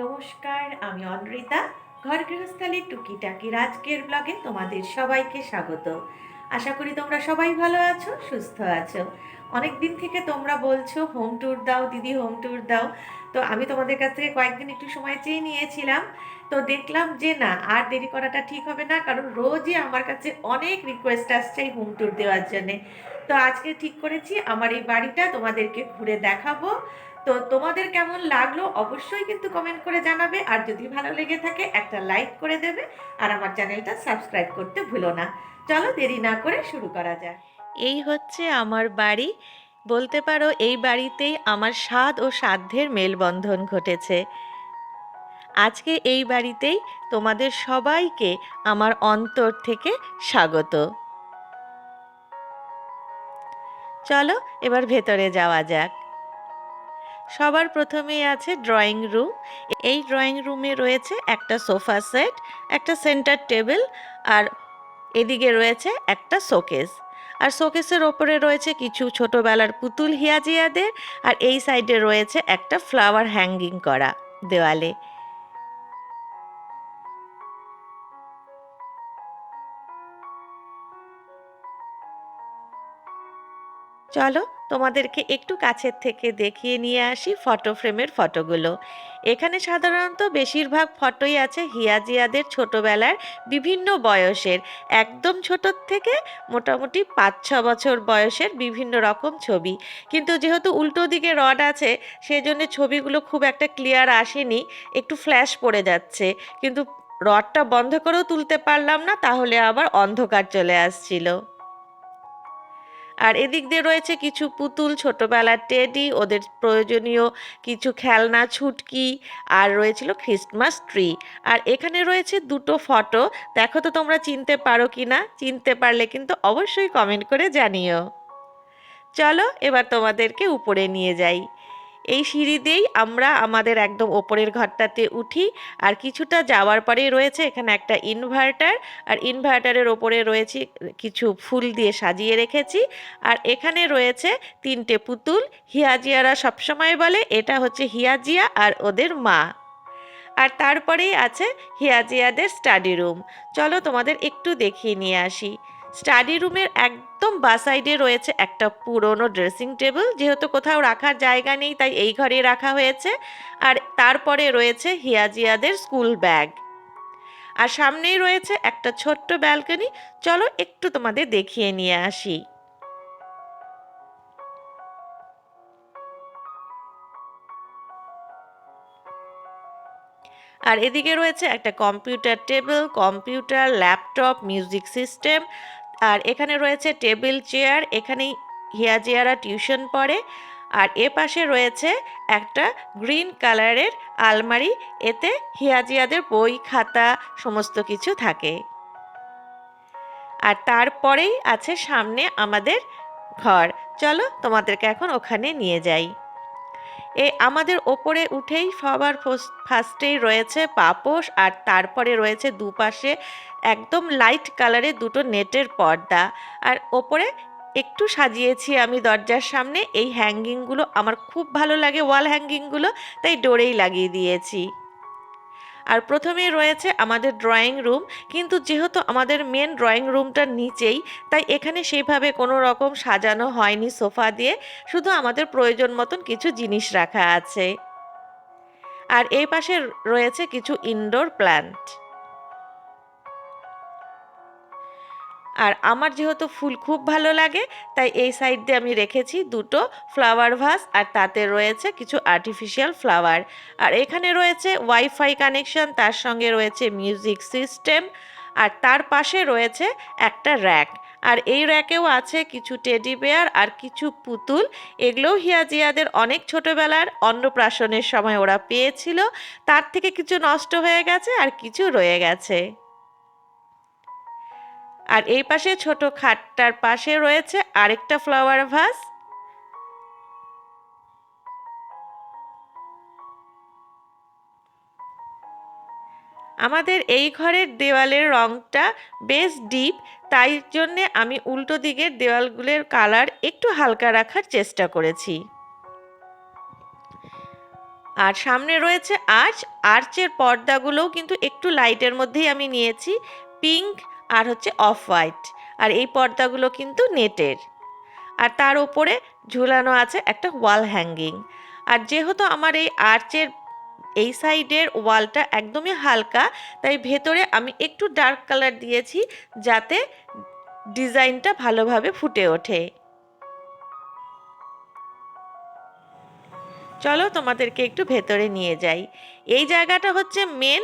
নমস্কার, আমি অনৃতা। ঘর গৃহস্থালির টুকিটাকি আজকের ব্লগে তোমাদের সবাইকে স্বাগত। আশা করি তোমরা সবাই ভালো আছো, সুস্থ আছো। অনেক দিন থেকে তোমরা বলছো হোম ট্যুর দাও, দিদি হোম ট্যুর দাও। তো আমি তোমাদের কাছ থেকে কয়েকদিন একটু সময় চেয়ে নিয়েছিলাম। তো দেখলাম যে না, আর দেরি করাটা ঠিক হবে না, কারণ রোজই আমার কাছে অনেক রিকোয়েস্ট আসছে এই হোম ট্যুর দেওয়ার জন্যে। তো আজকে ঠিক করেছি, আমার এই বাড়িটা তোমাদেরকে ঘুরে দেখাবো। তো তোমাদের কেমন লাগল অবশ্যই কিন্তু কমেন্ট করে জানাবে। আর যদি ভালো লেগে থাকে, একটা লাইক করে দেবে। আর আমার চ্যানেলটা সাবস্ক্রাইব করতে ভুলো না। চলো দেরি না করে শুরু করা যাক। এই হচ্ছে আমার বাড়ি। বলতে পারো এই বাড়িতেই আমার স্বাদ ও সাধ্যের মেলবন্ধন ঘটেছে। আজকে এই বাড়িতেই তোমাদের সবাইকে আমার অন্তর থেকে স্বাগত। চলো এবার ভেতরে যাওয়া যাক। সবার প্রথমেই আছে ড্রয়িং রুম এই ড্রয়িং রুমে রয়েছে একটা সোফা সেট একটা সেন্টার টেবিল আর এদিকে রয়েছে একটা শোকেস আর শোকেসের ওপরে রয়েছে কিছু ছোটোবেলার পুতুল হিয়াজিয়াদের, আর এই সাইডে রয়েছে একটা ফ্লাওয়ার হ্যাঙ্গিং করা দেওয়ালে। চলো তোমাদেরকে একটু কাছের থেকে দেখিয়ে নিয়ে আসি ফটো ফ্রেমের ফটোগুলো। এখানে সাধারণত বেশিরভাগ ফটোই আছে হিয়াজিয়াদের ছোটবেলার বিভিন্ন বয়সের। একদম ছোটোর থেকে মোটামুটি পাঁচ ছ বছর বয়সের বিভিন্ন রকম ছবি। কিন্তু যেহেতু উল্টো দিকে রড আছে, সেজন্য ছবিগুলো খুব একটা ক্লিয়ার আসেনি, একটু ফ্ল্যাশ পড়ে যাচ্ছে। কিন্তু রডটা বন্ধ করেও তুলতে পারলাম না, তাহলে আবার অন্ধকার চলে আসছিল। আর এদিক দিয়ে রয়েছে কিছু পুতুল, ছোটোবেলার টেডি, ওদের প্রয়োজনীয় কিছু খেলনা, ছুটকি আর রয়েছিল খ্রিস্টমাস ট্রি আর এখানে রয়েছে দুটো ফটো দেখো তো তোমরা চিনতে পারো কি না? চিনতে পারলে কিন্তু অবশ্যই কমেন্ট করে জানিও। চলো এবার তোমাদেরকে উপরে নিয়ে যাই। এই সিঁড়ি দিয়েই আমরা আমাদের একদম ওপরের ঘরটাতে উঠি। আর কিছুটা যাওয়ার পরেই রয়েছে এখানে একটা ইনভার্টার আর ইনভার্টারের ওপরে রয়েছে কিছু ফুল দিয়ে সাজিয়ে রেখেছি। আর এখানে রয়েছে তিনটে পুতুল। হিয়াজিয়ারা সবসময় বলে, এটা হচ্ছে হিয়াজিয়া আর ওদের মা। আর তারপরেই আছে হিয়াজিয়াদের স্টাডি রুম চলো তোমাদের একটু দেখিয়ে নিয়ে আসি। স্টাডি রুমের একদম বা সাইডে রয়েছে একটা পুরনো ড্রেসিং টেবিল। যেহেতু কোথাও রাখার জায়গা নেই, তাই এই ঘরে রাখা হয়েছে। আর তারপরে রয়েছে হিয়াজিয়াদের স্কুল ব্যাগ। আর সামনেই রয়েছে একটা ছোট্ট ব্যালকনি। চলো একটু তোমাদের দেখিয়ে নিয়ে আসি। আর এদিকে রয়েছে একটা computer table, computer, laptop, music system. আর এখানে রয়েছে টেবিল চেয়ার, এখানেই হিয়াজিয়ারা টিউশন পড়ে। আর এ পাশে রয়েছে একটা গ্রিন কালারের আলমারি, এতে হিয়াজিয়াদের বই, খাতা, সমস্ত কিছু থাকে। আর তারপরেই আছে সামনে আমাদের ঘর। চলো তোমাদেরকে এখন ওখানে নিয়ে যাই। এ আমাদের ওপরে উঠেই সবার ফার্স্টেই রয়েছে পাপোশ আর তারপরে রয়েছে দুপাশে একদম লাইট কালারের দুটো নেটের পর্দা। আর ওপরে একটু সাজিয়েছি আমি দরজার সামনে, এই হ্যাঙ্গিংগুলো আমার খুব ভালো লাগে ওয়াল হ্যাঙ্গিংগুলো তাই ডোরেই লাগিয়ে দিয়েছি। আর প্রথমেই রয়েছে আমাদের ড্রয়িং রুম কিন্তু যেহেতু আমাদের মেন ড্রয়িং রুমটার নিচেই, তাই এখানে সেইভাবে কোনো রকম সাজানো হয়নি সোফা দিয়ে, শুধু আমাদের প্রয়োজন মতন কিছু জিনিস রাখা আছে। আর এই পাশে রয়েছে কিছু ইনডোর প্ল্যান্ট আর আমার যেহেতু ফুল খুব ভালো লাগে, তাই এই সাইড দিয়ে আমি রেখেছি দুটো ফ্লাওয়ার ভাস আর তাতে রয়েছে কিছু আর্টিফিশিয়াল ফ্লাওয়ার আর এখানে রয়েছে ওয়াইফাই কানেকশন তার সঙ্গে রয়েছে মিউজিক সিস্টেম আর তার পাশে রয়েছে একটা র্যাক আর এই র্যাকেও আছে কিছু টেডি বেয়ার আর কিছু পুতুল, এগুলোও হিয়াজিয়াদের অনেক ছোটোবেলার অন্নপ্রাশনের সময় ওরা পেয়েছিল, তার থেকে কিছু নষ্ট হয়ে গেছে আর কিছু রয়ে গেছে। আর এই পাশে ছোট খাটটার পাশে রয়েছে আরেকটা ফ্লাওয়ার ভাস আমাদের এই ঘরের দেওয়ালের রংটা বেশ ডিপ, তাই জন্যে আমি উল্টো দিকের দেওয়ালগুলোর কালার একটু হালকা রাখার চেষ্টা করেছি। আর সামনে রয়েছে আর্চ, আর্চের পর্দাগুলোও কিন্তু একটু লাইটের মধ্যেই আমি নিয়েছি। পিঙ্ক আর হচ্ছে অফ হোয়াইট। আর এই পর্দাগুলো কিন্তু নেটের। আর তার ওপরে ঝুলানো আছে একটা ওয়াল হ্যাঙ্গিং। আর যেহেতু আমার এই আর্চের এই সাইডের ওয়ালটা একদমই হালকা, তাই ভেতরে আমি একটু ডার্ক কালার দিয়েছি যাতে ডিজাইনটা ভালোভাবে ফুটে ওঠে। চলো তোমাদেরকে একটু ভেতরে নিয়ে যাই। এই জায়গাটা হচ্ছে মেন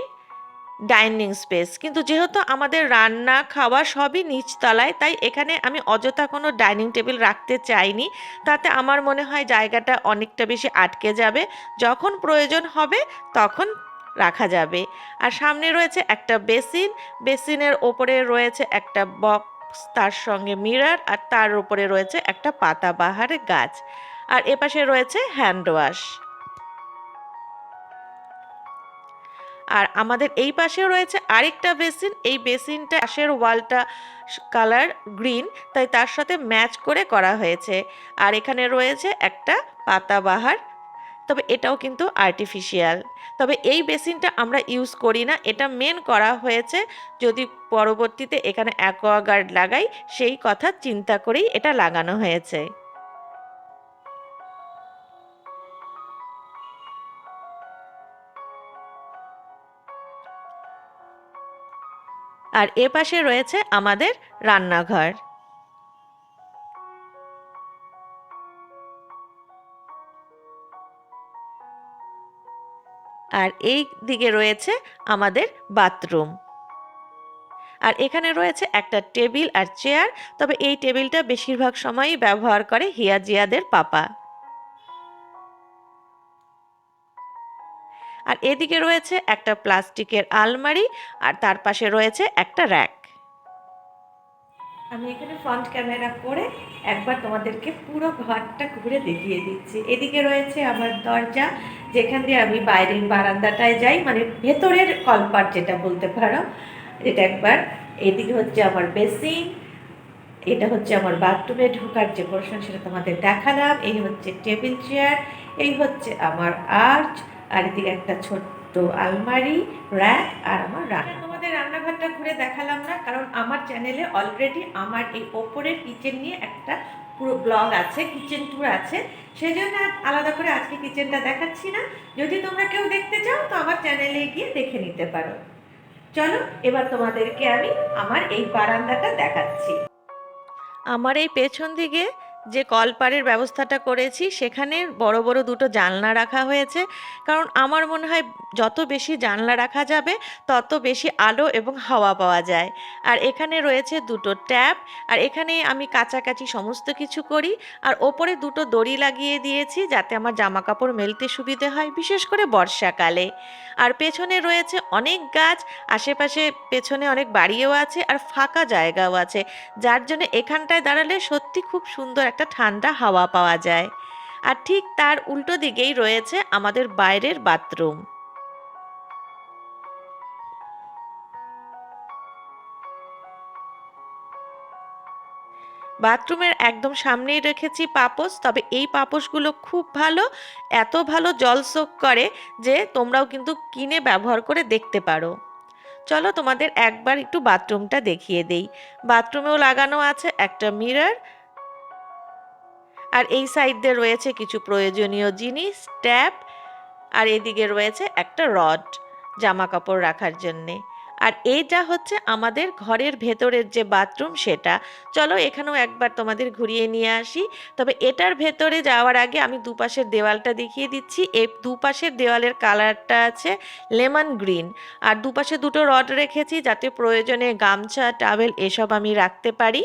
ডাইনিং স্পেস। কিন্তু যেহেতু আমাদের রান্না, খাওয়া সবই নিচতলায়, তাই এখানে আমি অযথা কোনো ডাইনিং টেবিল রাখতে চাইনি। তাতে আমার মনে হয় জায়গাটা অনেকটা বেশি আটকে যাবে। যখন প্রয়োজন হবে, তখন রাখা যাবে। আর সামনে রয়েছে একটা বেসিন। বেসিনের ওপরে রয়েছে একটা বক্স, তার সঙ্গে মিরার, আর তার উপরে রয়েছে একটা পাতাবাহার গাছ। আর এপাশে রয়েছে হ্যান্ড ওয়াশ। আর আমাদের এই পাশেও রয়েছে আরেকটা বেসিন। এই বেসিনটা পাশের ওয়ালটা কালার গ্রিন, তাই তার সাথে ম্যাচ করে করা হয়েছে। আর এখানে রয়েছে একটা পাতাবাহার তবে এটাও কিন্তু আর্টিফিশিয়াল। তবে এই বেসিনটা আমরা ইউজ করি না, এটা মেন করা হয়েছে যদি পরবর্তীতে এখানে অ্যাকোয়াগার্ড লাগাই, সেই কথা চিন্তা করেই এটা লাগানো হয়েছে। আর এ পাশে রয়েছে আমাদের রান্নাঘর। আর এই দিকে রয়েছে আমাদের বাথরুম। আর এখানে রয়েছে একটা টেবিল আর চেয়ার, তবে এই টেবিলটা বেশিরভাগ সময়ই ব্যবহার করে হিয়া জিয়াদের পাপা। আর এদিকে রয়েছে একটা প্লাস্টিকের আলমারি আর তার পাশে রয়েছে একটা র্যাক। আমি এখানে ফ্রন্ট ক্যামেরা করে একবার তোমাদেরকে পুরো ঘরটা ঘুরে দেখিয়ে দিচ্ছি। এদিকে রয়েছে আমার দরজা, যেখান দিয়ে আমি বাইরের বারান্দাটায় যাই মানে ভেতরের কলপার যেটা বলতে পারো, এটা একবার। এদিকে হচ্ছে আমার বেসিন, এটা হচ্ছে আমার বাথরুমে ঢোকার যে পোর্শন সেটা তোমাদের দেখালাম। এই হচ্ছে টেবিল চেয়ার, এই হচ্ছে আমার আর্চ আর এদিকে একটা ছোট্ট আলমারি র্যাক আর আমার রান্না। তোমাদের রান্নাঘরটা ঘুরে দেখালাম না কারণ আমার চ্যানেলে অলরেডি আমার এই ওপরের কিচেন নিয়ে একটা পুরো ব্লগ আছে কিচেন ট্যুর আছে। সেই জন্য আলাদা করে আজকে কিচেনটা দেখাচ্ছি না। যদি তোমরা কেউ দেখতে চাও তো আমার চ্যানেলে গিয়ে দেখে নিতে পারো। চলো এবার তোমাদেরকে আমি আমার এই বারান্দাটা দেখাচ্ছি। আমার এই পেছন দিকে যে কলপারের ব্যবস্থাটা করেছি, সেখানে বড় বড় দুটো জানলা রাখা হয়েছে। কারণ আমার মনে হয় যত বেশি জানলা রাখা যাবে, তত বেশি আলো এবং হাওয়া পাওয়া যায়। আর এখানে রয়েছে দুটো ট্যাপ, আর এখানে আমি কাছাকাছি সমস্ত কিছু করি। আর ওপরে দুটো দড়ি লাগিয়ে দিয়েছি, যাতে আমার জামা কাপড় মেলতে সুবিধে হয়, বিশেষ করে বর্ষাকালে। আর পেছনে রয়েছে অনেক গাছ, আশেপাশে পেছনে অনেক বাড়িও আছে, আর ফাঁকা জায়গাও আছে। যার জন্য এখানটায় দাঁড়ালে সত্যি খুব সুন্দর একটা ঠান্ডা হাওয়া পাওয়া যায়। আর ঠিক তার উল্টো দিকেই রয়েছে আমাদের বাইরের বাথরুম। বাথরুমের একদম সামনেই রেখেছি পাপোস তবে এই পাপোসগুলো খুব ভালো, এত ভালো জল সোক করে যে তোমরাও কিন্তু কিনে ব্যবহার করে দেখতে পারো। চলো তোমাদের একবার একটু বাথরুমটা দেখিয়ে দেই। বাথরুমেও লাগানো আছে একটা মিরর আর এই সাইড দিয়ে রয়েছে কিছু প্রয়োজনীয় জিনিস, ট্যাপ, আর এদিকে রয়েছে একটা রড জামা কাপড় রাখার জন্যে। আর এইটা হচ্ছে আমাদের ঘরের ভেতরের যে বাথরুম সেটা। চলো এখানেও একবার তোমাদের ঘুরিয়ে নিয়ে আসি। তবে এটার ভেতরে যাওয়ার আগে আমি দুপাশের দেওয়ালটা দেখিয়ে দিচ্ছি। এই দুপাশের দেওয়ালের কালারটা আছে লেমন গ্রিন। আর দুপাশে দুটো রড রেখেছি যাতে প্রয়োজনে গামছা, টাওয়েল এসব আমি রাখতে পারি।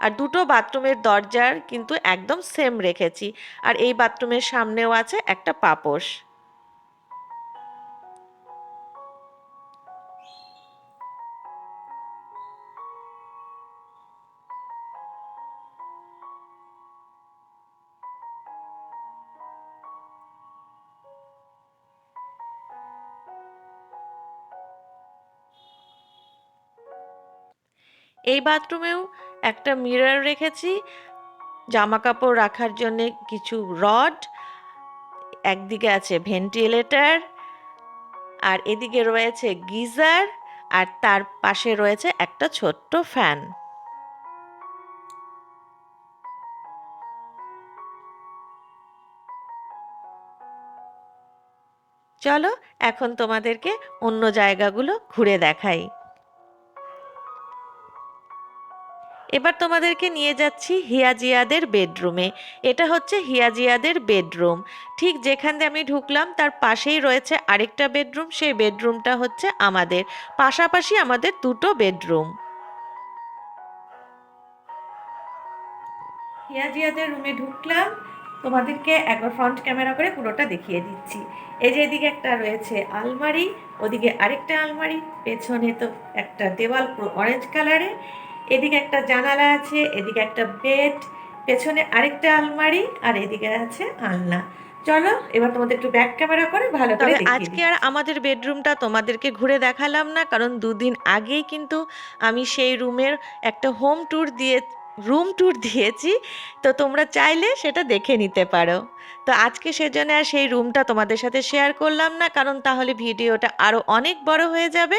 আর দুটো বাথরুমের দরজার কিন্তু একদম সেম রেখেছি। আর এই বাথরুমের সামনেও আছে একটা পাপোশ। এই বাথরুমেও একটা মিরর রেখেছি জামা কাপড় রাখার জন্যে কিছু রড একদিকে আছে ভেন্টিলেটর আর এদিকে রয়েছে গিজার, আর তার পাশে রয়েছে একটা ছোট্ট ফ্যান চলো, এখন তোমাদেরকে অন্য জায়গাগুলো ঘুরে দেখাই। এবার তোমাদেরকে নিয়ে যাচ্ছি হিয়াজিয়াদের বেডরুমে। এটা হচ্ছে হিয়াজিয়াদের বেডরুম। ঠিক যেখান দিয়ে আমি ঢুকলাম, তার পাশেই রয়েছে আরেকটা বেডরুম, সেই বেডরুমটা হচ্ছে আমাদের। পাশাপাশি আমাদের দুটো বেডরুম। হিয়াজিয়াদের রুমে ঢুকলাম। তোমাদেরকে একবার ফ্রন্ট ক্যামেরা করে পুরোটা দেখিয়ে দিচ্ছি। এই যে এদিকে একটা রয়েছে আলমারি, ওদিকে আরেকটা আলমারি, পেছনে তো একটা দেওয়াল অরেঞ্জ কালারে এদিকে একটা জানালা আছে এদিকে একটা বেড পেছনে আরেকটা আলমারি আর এদিকে আছে আলনা। চলো এবার তোমাদের একটু ব্যাক ক্যামেরা করে ভালো করে আজকে আর আমাদের বেডরুমটা তোমাদেরকে ঘুরে দেখালাম না কারণ দুদিন আগেই কিন্তু আমি সেই রুমের একটা হোম ট্যুর দিয়ে রুম ট্যুর দিয়েছি। তো তোমরা চাইলে সেটা দেখে নিতে পারো। তো আজকে সেজন্য আর সেই রুমটা তোমাদের সাথে শেয়ার করলাম না কারণ তাহলে ভিডিওটা আরও অনেক বড় হয়ে যাবে।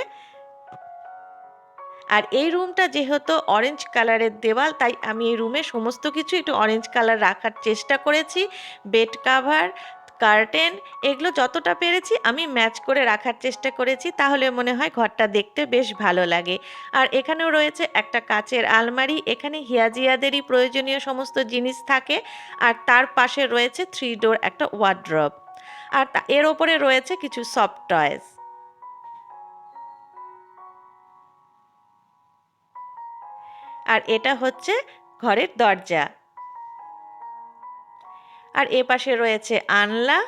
আর এই রুমটা যেহেতু অরেঞ্জ কালারের দেওয়াল, তাই আমি এই রুমে সমস্ত কিছু একটু অরেঞ্জ কালার রাখার চেষ্টা করেছি। বেড কাভার কার্টেন এগুলো যতটা পেরেছি আমি ম্যাচ করে রাখার চেষ্টা করেছি। তাহলে মনে হয় ঘরটা দেখতে বেশ ভালো লাগে। আর এখানেও রয়েছে একটা কাচের আলমারি, এখানে হিয়াজিয়াদেরই প্রয়োজনীয় সমস্ত জিনিস থাকে। আর তার পাশে রয়েছে থ্রি ডোর একটা ওয়ার্ড্রপ আর এর ওপরে রয়েছে কিছু সফট টয়েস আর এটা হচ্ছে ঘরের দরজা। আর এ পাশে রয়েছে আনলা,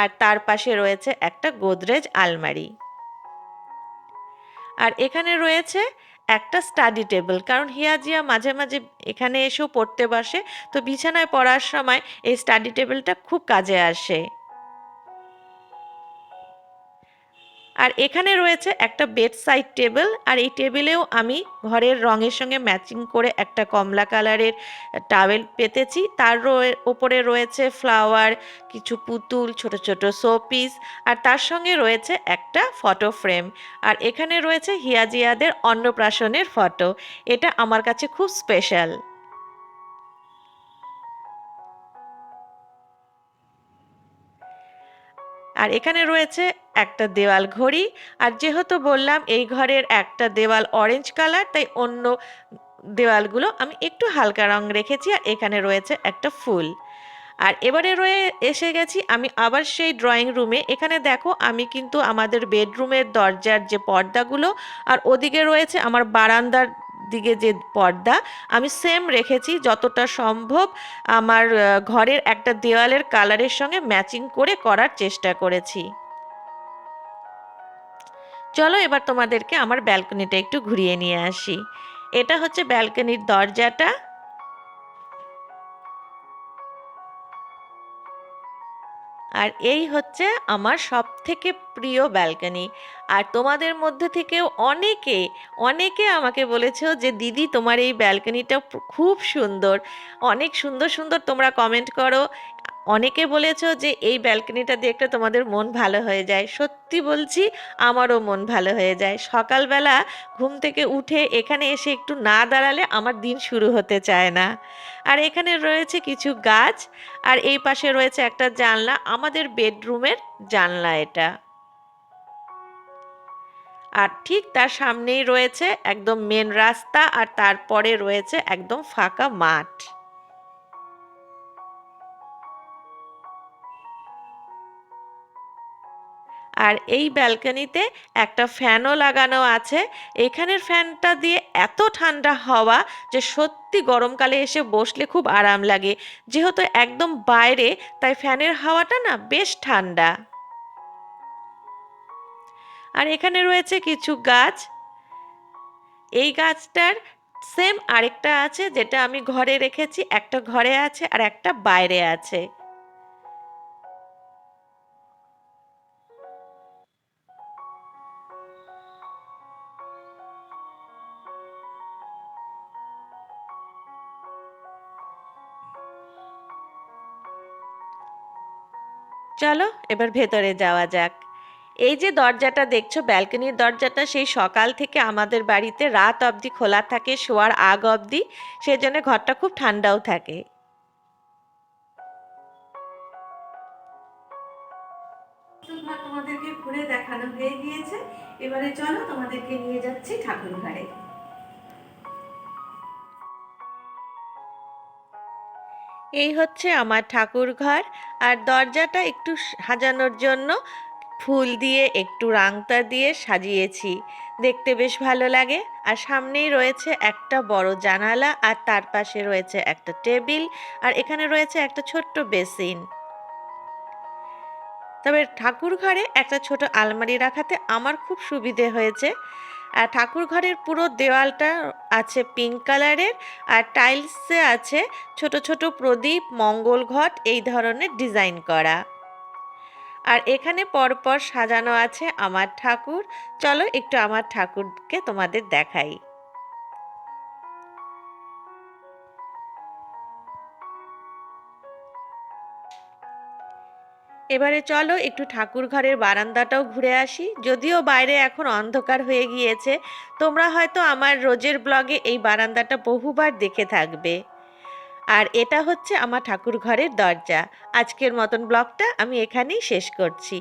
আর তার পাশে রয়েছে একটা গোদরেজ আলমারি। আর এখানে রয়েছে একটা স্টাডি টেবিল, কারণ হিয়াজিয়া মাঝে মাঝে এখানে এসেও পড়তে বসে, তো বিছানায় পড়ার সময় এই স্টাডি টেবিলটা খুব কাজে আসে। আর এখানে রয়েছে একটা বেড সাইড টেবিল আর এই টেবিলেও আমি ঘরের রঙের সঙ্গে ম্যাচিং করে একটা কমলা কালারের টাওয়েল পেতেছি। তার ওপরে রয়েছে ফ্লাওয়ার কিছু পুতুল, ছোট ছোট শোপিস আর তার সঙ্গে রয়েছে একটা ফটো ফ্রেম আর এখানে রয়েছে হিয়াজিয়াদের অন্নপ্রাশনের ফটো এটা আমার কাছে খুব স্পেশাল আর এখানে রয়েছে একটা দেওয়াল ঘড়ি। আর যেহেতু বললাম এই ঘরের একটা দেওয়াল অরেঞ্জ কালার তাই অন্য দেওয়ালগুলো আমি একটু হালকা রং রেখেছি আর এখানে রয়েছে একটা ফুল। আর এবারে রয়ে এসে গেছি আমি আবার সেই ড্রয়িং রুমে এখানে দেখো আমি কিন্তু আমাদের বেডরুমের দরজার যে পর্দাগুলো, আর ওদিকে রয়েছে আমার বারান্দার দিকে যে পর্দা, আমি সেম রেখেছি যতটা সম্ভব আমার ঘরের একটা দেওয়ালের কালারের সঙ্গে ম্যাচিং করে করার চেষ্টা করেছি। চলো এবার তোমাদেরকে আমার ব্যালকনিটা একটু ঘুরিয়ে নিয়ে আসি। এটা হচ্ছে ব্যালকনির দরজাটা। আর এই হচ্ছে আমার সব থেকে প্রিয় ব্যালকানি। আর তোমাদের মধ্যে থেকেও অনেকে অনেকে আমাকে বলেছ যে, দিদি, তোমার এই ব্যালকানিটা খুব সুন্দর। অনেক সুন্দর সুন্দর তোমরা কমেন্ট করো। অনেকে বলেছ যে এই ব্যালকনিটা দেখলে তোমাদের মন ভালো হয়ে যায়। সত্যি বলছি, আমারও মন ভালো হয়ে যায়। সকালবেলা ঘুম থেকে উঠে এখানে এসে একটু না দাঁড়ালে আমার দিন শুরু হতে চায় না। আর এখানে রয়েছে কিছু গাছ, আর এই পাশে রয়েছে একটা জানলা, আমাদের বেডরুমের জানলা এটা। আর ঠিক তার সামনেই রয়েছে একদম মেন রাস্তা, আর তারপরে রয়েছে একদম ফাঁকা মাঠ। আর এই ব্যালকনিতে একটা ফ্যানও লাগানো আছে। এখানের ফ্যানটা দিয়ে এত ঠান্ডা হাওয়া যে সত্যি গরমকালে এসে বসলে খুব আরাম লাগে। যেহেতু একদম বাইরে, তাই ফ্যানের হাওয়াটা না বেশ ঠান্ডা। আর এখানে রয়েছে কিছু গাছ। এই গাছটার সেম আরেকটা আছে, যেটা আমি ঘরে রেখেছি। একটা ঘরে আছে আর একটা বাইরে আছে। চলো, এবার ভেতরে যাওয়া যাক। এই যে দরজাটা দেখছ, ব্যালকনির দরজাটা সেই সকাল থেকে আমাদের বাড়িতে রাত অবধি খোলা থাকে, শোয়ার আগ অবধি। সেজন্য ঘরটা খুব ঠান্ডাও থাকে। তোমাদেরকে ঘুরে দেখানো হয়ে গিয়েছে। এবারে চলো তোমাদেরকে নিয়ে যাচ্ছি ঠাকুর ঘরে এই হচ্ছে আমার ঠাকুর ঘর আর দরজাটা একটু সাজানোর জন্য ফুল দিয়ে, একটু রাংতা দিয়ে সাজিয়েছি। দেখতে বেশ ভালো লাগে। আর সামনেই রয়েছে একটা বড় জানালা, আর তার পাশে রয়েছে একটা টেবিল, আর এখানে রয়েছে একটা ছোট্ট বেসিন। তবে ঠাকুর ঘরে একটা ছোট আলমারি রাখাতে আমার খুব সুবিধে হয়েছে। আর ঠাকুর ঘরের পুরো দেওয়ালটা আছে পিঙ্ক কালারের আর টাইলসে আছে ছোট ছোট প্রদীপ, মঙ্গল ঘট, এই ধরনের ডিজাইন করা। আর এখানে পরপর সাজানো আছে আমার ঠাকুর। চলো একটু আমার ঠাকুরকে তোমাদের দেখাই। এবারে চলো একটু ঠাকুর ঘরের বারান্দাটাও ঘুরে আসি। যদিও বাইরে এখন অন্ধকার হয়ে গিয়েছে, তোমরা হয়তো আমার রোজের ব্লগে এই বারান্দাটা বহুবার দেখে থাকবে। আর এটা হচ্ছে আমার ঠাকুর ঘরের দরজা। আজকের মতন ব্লগটা আমি এখানেই শেষ করছি।